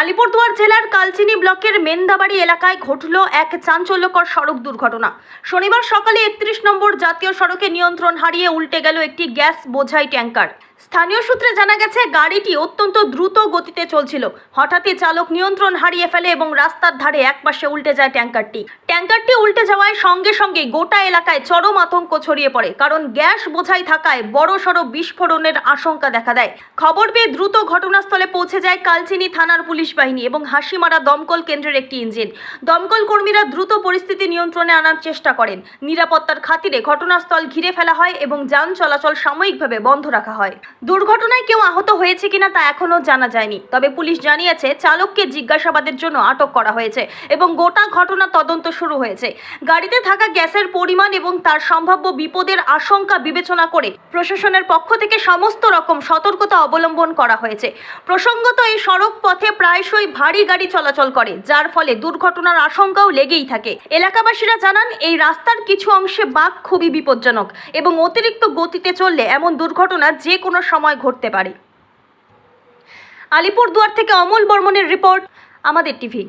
আলিপুরদুয়ার জেলার কালচিনি ব্লকের মেন্দাবাড়ি এলাকায় ঘটল এক চাঞ্চল্যকর সড়ক দুর্ঘটনা। শনিবার সকালে একত্রিশ নম্বর জাতীয় সড়কে নিয়ন্ত্রণ হারিয়ে উল্টে গেল একটি গ্যাস বোঝাই ট্যাঙ্কার। স্থানীয় সূত্রে জানা গেছে, গাড়িটি অত্যন্ত দ্রুত গতিতে চলছিল। হঠাৎই চালক নিয়ন্ত্রণ হারিয়ে ফেলে এবং রাস্তার ধারে একপাশে উল্টে যায় ট্যাঙ্কারটি। ট্যাঙ্কারটি উল্টে যাওয়ায় সঙ্গে সঙ্গে গোটা এলাকায় চরম আতঙ্ক ছড়িয়ে পড়ে, কারণ গ্যাস বোঝাই থাকায় বড় সড়ো বিস্ফোরণের আশঙ্কা দেখা দেয়। খবর পেয়ে দ্রুত ঘটনাস্থলে পৌঁছে যায় কালচিনি থানার পুলিশ বাহিনী এবং হাসিমারা দমকল কেন্দ্রের একটি ইঞ্জিন। দমকল কর্মীরা দ্রুত পরিস্থিতি নিয়ন্ত্রণে আনার চেষ্টা করেন। নিরাপত্তার খাতিরে ঘটনাস্থল ঘিরে ফেলা হয় এবং যান চলাচল সাময়িকভাবে বন্ধ রাখা হয়। দুর্ঘটনায় কেউ আহত হয়েছে কিনা তা এখনও জানা যায়নি। তবে পুলিশ জানিয়েছে, চালককে জিজ্ঞাসাবাদের জন্য আটক করা হয়েছে এবং গোটা ঘটনা তদন্ত শুরু হয়েছে। গাড়িতে থাকা গ্যাসের পরিমাণ এবং তার সম্ভাব্য বিপদের আশঙ্কা বিবেচনা করে প্রশাসনের পক্ষ থেকে সমস্ত রকম সতর্কতা অবলম্বন করা হয়েছে। প্রসঙ্গত, এই সড়ক পথে প্রায়শই ভারী গাড়ি চলাচল করে, যার ফলে দুর্ঘটনার আশঙ্কাও লেগেই থাকে। এলাকাবাসীরা জানান, এই রাস্তার কিছু অংশে বাঘ খুবই বিপজ্জনক এবং অতিরিক্ত গতিতে চললে এমন দুর্ঘটনা যে কোনো সময় ঘটতে পারে। আলিপুরদুয়ার থেকে অমল বর্মনের রিপোর্ট আমাদের টিভি।